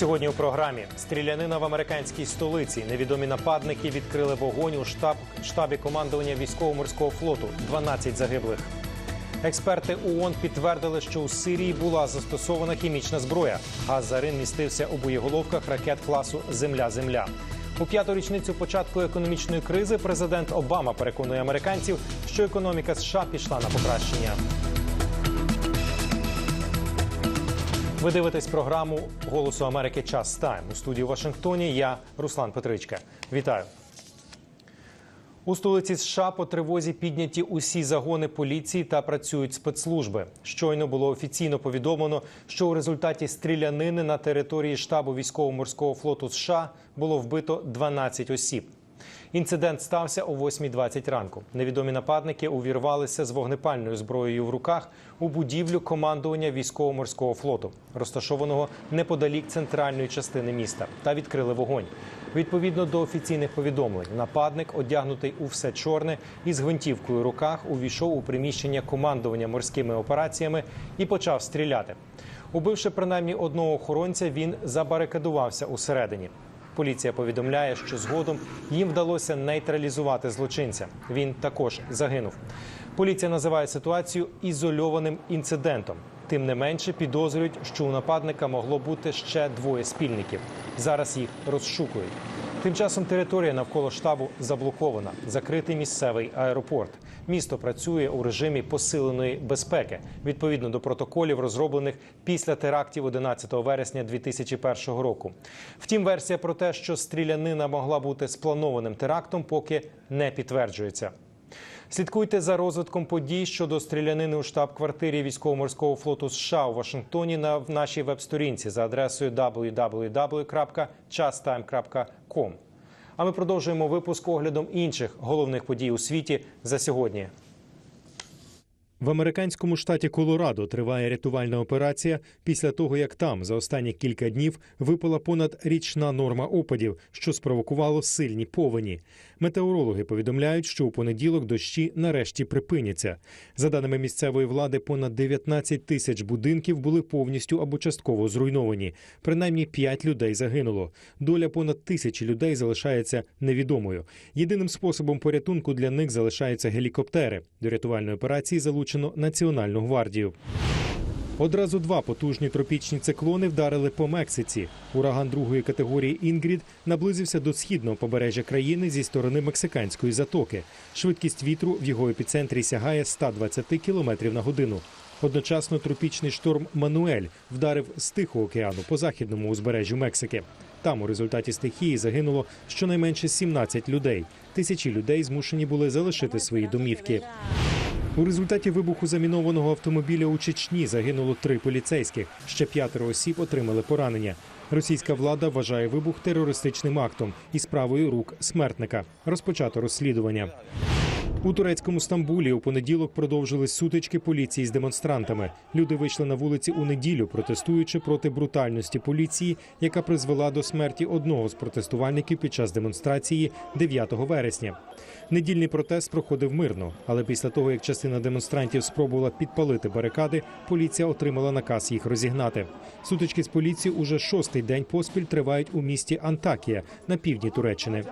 Сьогодні у програмі стрілянина в американській столиці. Невідомі нападники відкрили вогонь у штаб штабі командування військово-морського флоту. 12 загиблих. Експерти ООН підтвердили, що у Сирії була застосована хімічна зброя. Газ зарин містився у боєголовках ракет класу Земля-Земля. У п'яту річницю початку економічної кризи президент Обама переконує американців, що економіка США пішла на покращення. Ви дивитесь програму Голосу Америки Час Тайм у студії у Вашингтоні. Я Руслан Петричка. Вітаю. У столиці США по тривозі підняті усі загони поліції та працюють спецслужби. Щойно було офіційно повідомлено, що у результаті стрілянини на території штабу військово-морського флоту США було вбито 12 осіб. Інцидент стався о 8.20 ранку. Невідомі нападники увірвалися з вогнепальною зброєю в руках у будівлю командування військово-морського флоту, розташованого неподалік центральної частини міста, та відкрили вогонь. Відповідно до офіційних повідомлень, нападник, одягнутий у все чорне і з гвинтівкою в руках, увійшов у приміщення командування морськими операціями і почав стріляти. Убивши принаймні одного охоронця, він забарикадувався усередині. Поліція повідомляє, що згодом їм вдалося нейтралізувати злочинця. Він також загинув. Поліція називає ситуацію ізольованим інцидентом. Тим не менше підозрюють, що у нападника могло бути ще двоє спільників. Зараз їх розшукують. Тим часом територія навколо штабу заблокована. Закритий місцевий аеропорт. Місто працює у режимі посиленої безпеки відповідно до протоколів, розроблених після терактів 11 вересня 2001 року. Втім, версія про те, що стрілянина могла бути спланованим терактом, поки не підтверджується. Слідкуйте за розвитком подій щодо стрілянини у штаб-квартирі військово-морського флоту США у Вашингтоні на в нашій веб-сторінці за адресою www.chastime.com. А ми продовжуємо випуск оглядом інших головних подій у світі за сьогодні. В американському штаті Колорадо триває рятувальна операція після того, як там за останні кілька днів випала понад річна норма опадів, що спровокувало сильні повені. Метеорологи повідомляють, що у понеділок дощі нарешті припиняться. За даними місцевої влади, понад 19 тисяч будинків були повністю або частково зруйновані. Принаймні 5 людей загинуло. Доля понад тисячі людей залишається невідомою. Єдиним способом порятунку для них залишаються гелікоптери. До рятувальної операції залучено Національну гвардію. Одразу два потужні тропічні циклони вдарили по Мексиці. Ураган другої категорії Інгрід наблизився до східного побережжя країни зі сторони мексиканської затоки. Швидкість вітру в його епіцентрі сягає 120 км на годину. Одночасно тропічний шторм Мануель вдарив з Тихого океану по західному узбережжю Мексики. Там у результаті стихії загинуло щонайменше 17 людей. Тисячі людей змушені були залишити свої домівки. У результаті вибуху замінованого автомобіля у Чечні загинуло три поліцейських. Ще п'ятеро осіб отримали поранення. Російська влада вважає вибух терористичним актом і справою рук смертника. Розпочато розслідування. У турецькому Стамбулі у понеділок продовжились сутички поліції з демонстрантами. Люди вийшли на вулиці у неділю, протестуючи проти брутальності поліції, яка призвела до смерті одного з протестувальників під час демонстрації 9 вересня. Недільний протест проходив мирно, але після того, як частина демонстрантів спробувала підпалити барикади, поліція отримала наказ їх розігнати. Сутички з поліцією уже шостий день поспіль тривають у місті Антакія на півдні Туреччини.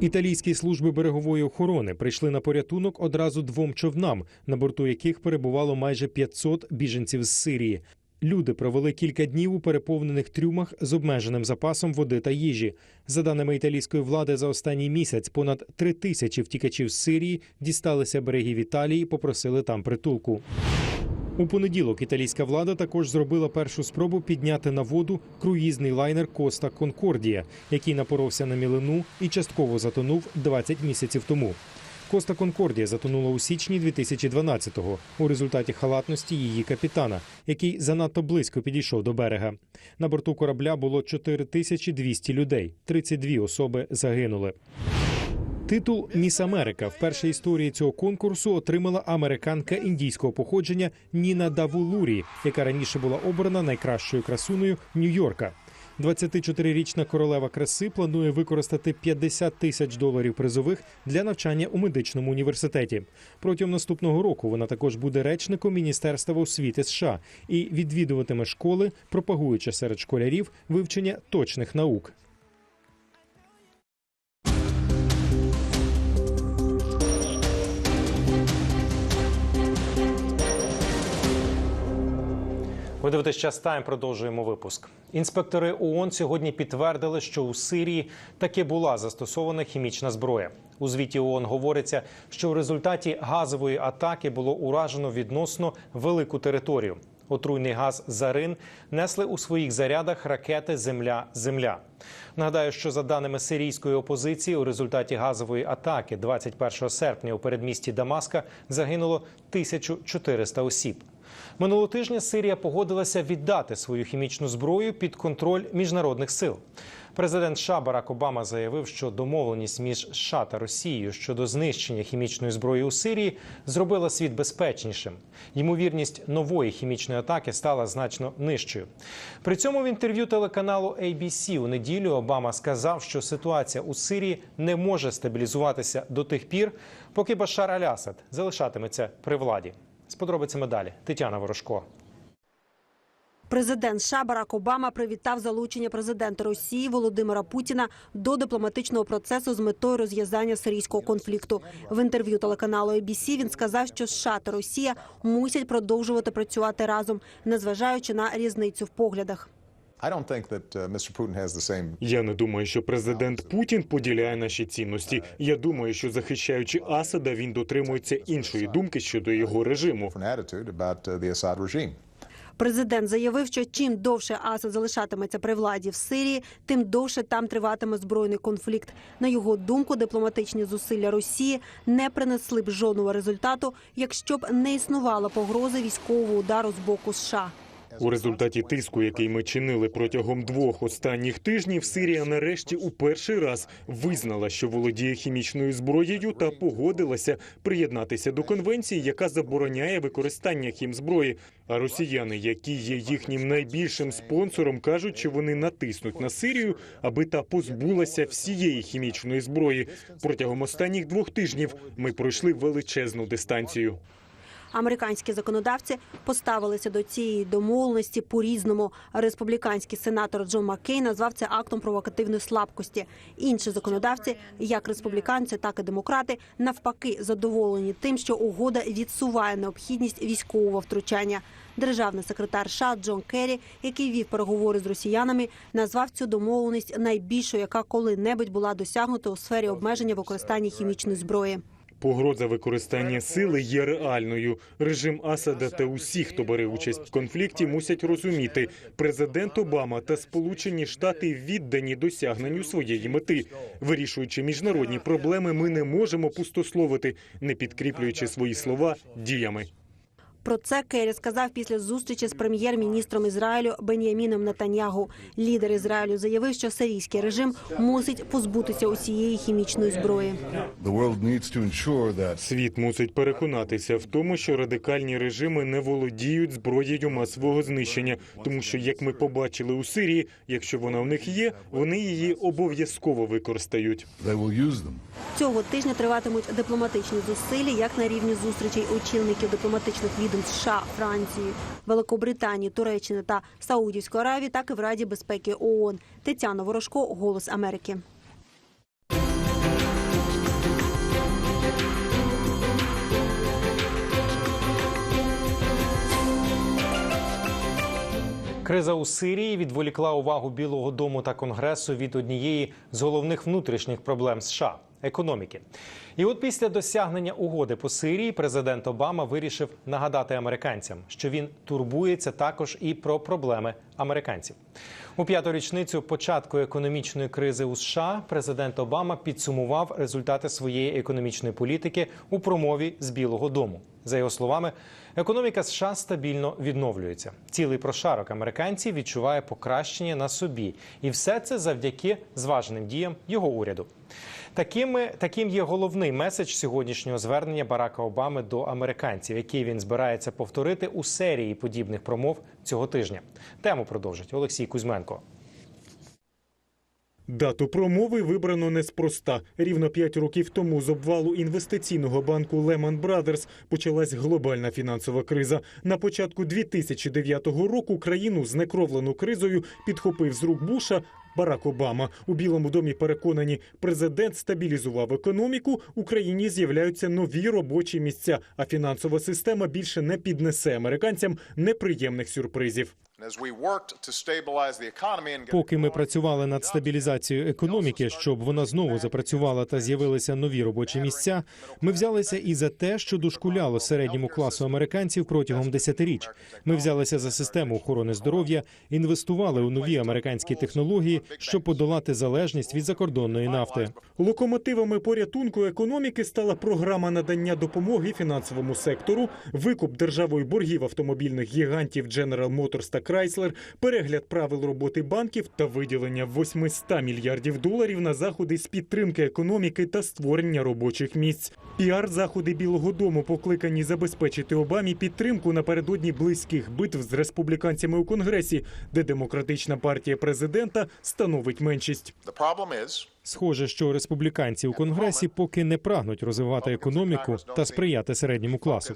Італійські служби берегової охорони прийшли на порятунок одразу двом човнам, на борту яких перебувало майже 500 біженців з Сирії. Люди провели кілька днів у переповнених трюмах з обмеженим запасом води та їжі. За даними італійської влади, за останній місяць понад три тисячі втікачів з Сирії дісталися берегів Італії і попросили там притулку. У понеділок італійська влада також зробила першу спробу підняти на воду круїзний лайнер Коста Конкордія, який напоровся на мілину і частково затонув 20 місяців тому. Коста Конкордія затонула у січні 2012-го у результаті халатності її капітана, який занадто близько підійшов до берега. На борту корабля було 4200 людей, 32 особи загинули. Титул Міс Америка в першій історії цього конкурсу отримала американка індійського походження Ніна Давулурі, яка раніше була обрана найкращою красунею Нью-Йорка. 24-річна королева краси планує використати 50 тисяч доларів призових для навчання у медичному університеті. Протягом наступного року вона також буде речником Міністерства освіти США і відвідуватиме школи, пропагуючи серед школярів вивчення точних наук. Ви дивитесь час тайм. Продовжуємо випуск. Інспектори ООН сьогодні підтвердили, що у Сирії таки була застосована хімічна зброя. У звіті ООН говориться, що в результаті газової атаки було уражено відносно велику територію. Отруйний газ зарин несли у своїх зарядах ракети Земля-Земля. Нагадаю, що за даними сирійської опозиції, у результаті газової атаки 21 серпня у передмісті Дамаска загинуло 1400 осіб. Минулого тижня Сирія погодилася віддати свою хімічну зброю під контроль міжнародних сил. Президент США Барак Обама заявив, що домовленість між США та Росією щодо знищення хімічної зброї у Сирії зробила світ безпечнішим. Ймовірність нової хімічної атаки стала значно нижчою. При цьому в інтерв'ю телеканалу ABC у неділю Обама сказав, що ситуація у Сирії не може стабілізуватися до тих пір, поки Башар Аль-Асад залишатиметься при владі. З подробицями далі Тетяна Ворожко. Президент США Барак Обама привітав залучення президента Росії Володимира Путіна до дипломатичного процесу з метою розв'язання сирійського конфлікту. В інтерв'ю телеканалу ABC він сказав, що США та Росія мусять продовжувати працювати разом, незважаючи на різницю в поглядах. I don't think that uh, Mr. Putin has the same Я не думаю, що президент Путін поділяє наші цінності. Я думаю, що захищаючи Асада, він дотримується іншої думки щодо його режиму. uh. Президент заявив, що чим довше Асад залишатиметься при владі в Сирії, тим довше там триватиме збройний конфлікт. На його думку, дипломатичні зусилля Росії не принесли б жодного результату, якщо б не існувала погрози військового удару з боку США. У результаті тиску, який ми чинили протягом двох останніх тижнів, Сирія нарешті у перший раз визнала, що володіє хімічною зброєю, та погодилася приєднатися до конвенції, яка забороняє використання хімзброї. А росіяни, які є їхнім найбільшим спонсором, кажуть, що вони натиснуть на Сирію, аби та позбулася всієї хімічної зброї. Протягом останніх двох тижнів ми пройшли величезну дистанцію. Американські законодавці поставилися до цієї домовленості по-різному. Республіканський сенатор Джон Маккей назвав це актом провокативної слабкості. Інші законодавці, як республіканці, так і демократи, навпаки задоволені тим, що угода відсуває необхідність військового втручання. Державний секретар США Джон Керрі, який вів переговори з росіянами, назвав цю домовленість найбільшою, яка коли-небудь була досягнута у сфері обмеження використання хімічної зброї. Погроза використання сили є реальною. Режим Асада та усі, хто бере участь в конфлікті, мусять розуміти, президент Обама та Сполучені Штати віддані досягненню своєї мети. Вирішуючи міжнародні проблеми, ми не можемо пустословити, не підкріплюючи свої слова діями. Про це Керрі сказав після зустрічі з прем'єр-міністром Ізраїлю Бен'яміном Нетаньягу. Лідер Ізраїлю заявив, що сирійський режим мусить позбутися усієї хімічної зброї. Світ мусить переконатися в тому, що радикальні режими не володіють зброєю масового знищення, тому що, як ми побачили у Сирії, якщо вона в них є, вони її обов'язково використають. Цього тижня триватимуть дипломатичні зусилля як на рівні зустрічей очільників дипломатичних відомств США, Франції, Великобританії, Туреччини та Саудівської Аравії, так і в Раді безпеки ООН. Тетяна Ворожко, Голос Америки. Криза у Сирії відволікла увагу Білого Дому та Конгресу від однієї з головних внутрішніх проблем США економіки. І от після досягнення угоди по Сирії президент Обама вирішив нагадати американцям, що він турбується також і про проблеми американців. У п'яту річницю початку економічної кризи у США президент Обама підсумував результати своєї економічної політики у промові з Білого Дому. За його словами, економіка США стабільно відновлюється. Цілий прошарок американців відчуває покращення на собі, і все це завдяки зваженим діям його уряду. Такими таким є головний меседж сьогоднішнього звернення Барака Обами до американців, який він збирається повторити у серії подібних промов цього тижня. Тему продовжить Олексій Кузьменко. Дату промови вибрано неспроста. Рівно п'ять років тому з обвалу інвестиційного банку Lehman Brothers почалась глобальна фінансова криза. На початку 2009 року країну знекровлену кризою підхопив з рук Буша. Барак Обама у Білому домі переконані, президент стабілізував економіку. Україні з'являються нові робочі місця, а фінансова система більше не піднесе американцям неприємних сюрпризів. Поки ми працювали над стабілізацією економіки, щоб вона знову запрацювала та з'явилися нові робочі місця, ми взялися і за те, що дошкуляло середньому класу американців протягом десятиріч. Ми взялися за систему охорони здоров'я, інвестували у нові американські технології, щоб подолати залежність від закордонної нафти. Локомотивами порятунку економіки стала програма надання допомоги фінансовому сектору, викуп державою боргів автомобільних гігантів General Motors та Chrysler, перегляд правил роботи банків та виділення 800 мільярдів доларів на заходи з підтримки економіки та створення робочих місць. Піар заходи Білого Дому покликані забезпечити Обамі підтримку напередодні близьких битв з республіканцями у Конгресі, де демократична партія президента становить меншість. Схоже, що республіканці у конгресі поки не прагнуть розвивати економіку та сприяти середньому класу.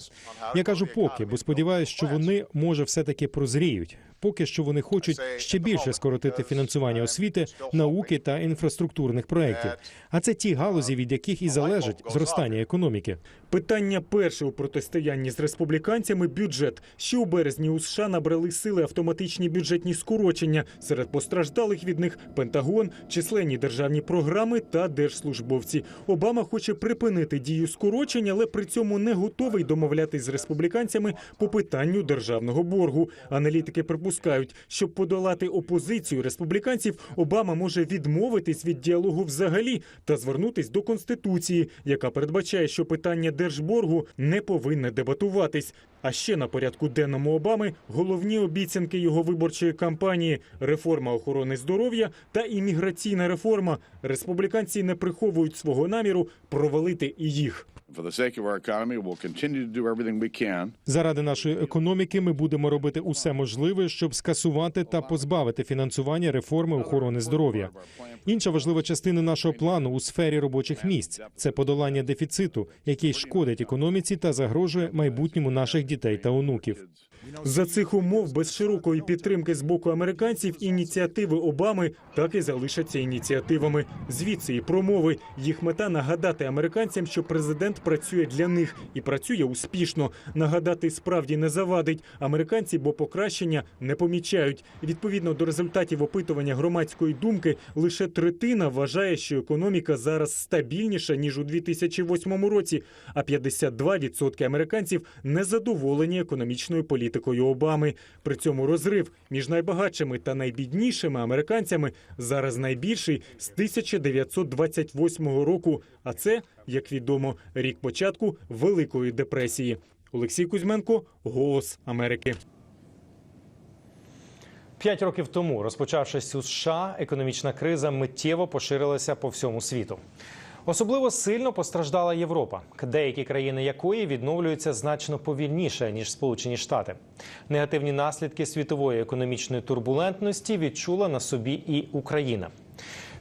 Я кажу поки, бо сподіваюся, що вони може все таки прозріють. Поки що вони хочуть ще більше скоротити фінансування освіти, науки та інфраструктурних проєктів. А це ті галузі, від яких і залежить зростання економіки. Питання перше у протистоянні з республіканцями бюджет. Ще у березні у США набрали сили автоматичні бюджетні скорочення. Серед постраждалих від них Пентагон, численні державні програми та держслужбовці. Обама хоче припинити дію скорочень, але при цьому не готовий домовлятись з республіканцями по питанню державного боргу. Аналітики припускають, щоб подолати опозицію республіканців, Обама може відмовитись від діалогу взагалі та звернутись до конституції, яка передбачає, що питання держборгу не повинне дебатуватись. А ще на порядку денному Обами головні обіцянки його виборчої кампанії: реформа охорони здоров'я та імміграційна реформа. Республіканці не приховують свого наміру провалити і їх. For the sake of our economy, we'll continue to do everything we can Заради нашої економіки ми будемо робити усе можливе, щоб скасувати та позбавити фінансування реформи охорони здоров'я. Інша важлива частина нашого плану у сфері робочих місць це подолання дефіциту, який шкодить економіці та загрожує майбутньому наших дітей та онуків. За цих умов без широкої підтримки з боку американців ініціативи Обами так і залишаться ініціативами. Звідси і промови. Їх мета нагадати американцям, що президент працює для них і працює успішно. Нагадати справді не завадить. Американці, бо покращення не помічають. Відповідно до результатів опитування громадської думки, лише третина вважає, що економіка зараз стабільніша ніж у 2008 році. А 52% американців незадоволені економічною політикою Обами. При цьому розрив між найбагатшими та найбіднішими американцями зараз найбільший з 1928 року. А це, як відомо, рік початку Великої депресії. Олексій Кузьменко, Голос Америки. П'ять років тому, розпочавшись у США, економічна криза миттєво поширилася по всьому світу. Особливо сильно постраждала Європа, деякі країни якої відновлюються значно повільніше ніж Сполучені Штати. Негативні наслідки світової економічної турбулентності відчула на собі і Україна.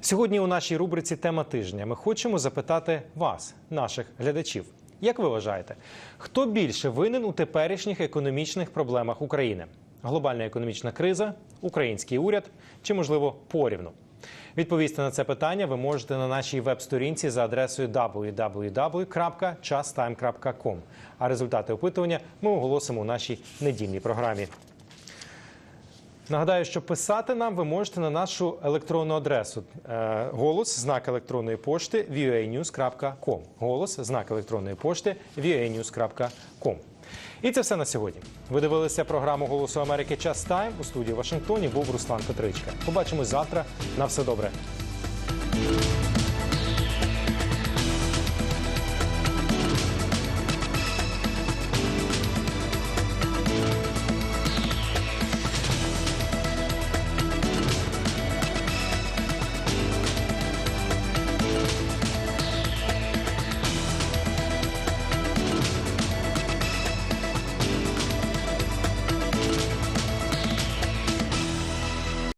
Сьогодні у нашій рубриці Тема тижня ми хочемо запитати вас, наших глядачів. Як ви вважаєте, хто більше винен у теперішніх економічних проблемах України? Глобальна економічна криза, український уряд чи, можливо, порівну? Відповісти на це питання ви можете на нашій веб-сторінці за адресою www.chastime.com. А результати опитування ми оголосимо у нашій недільній програмі. Нагадаю, що писати нам ви можете на нашу електронну адресу Е, голос, знак електронної пошти voanews.com. Голос, знак електронної пошти voanews.com. І це все на сьогодні. Ви дивилися програму Голосу Америки Час Тайм у студії Вашингтоні. Був Руслан Петричка. Побачимось завтра. На все добре.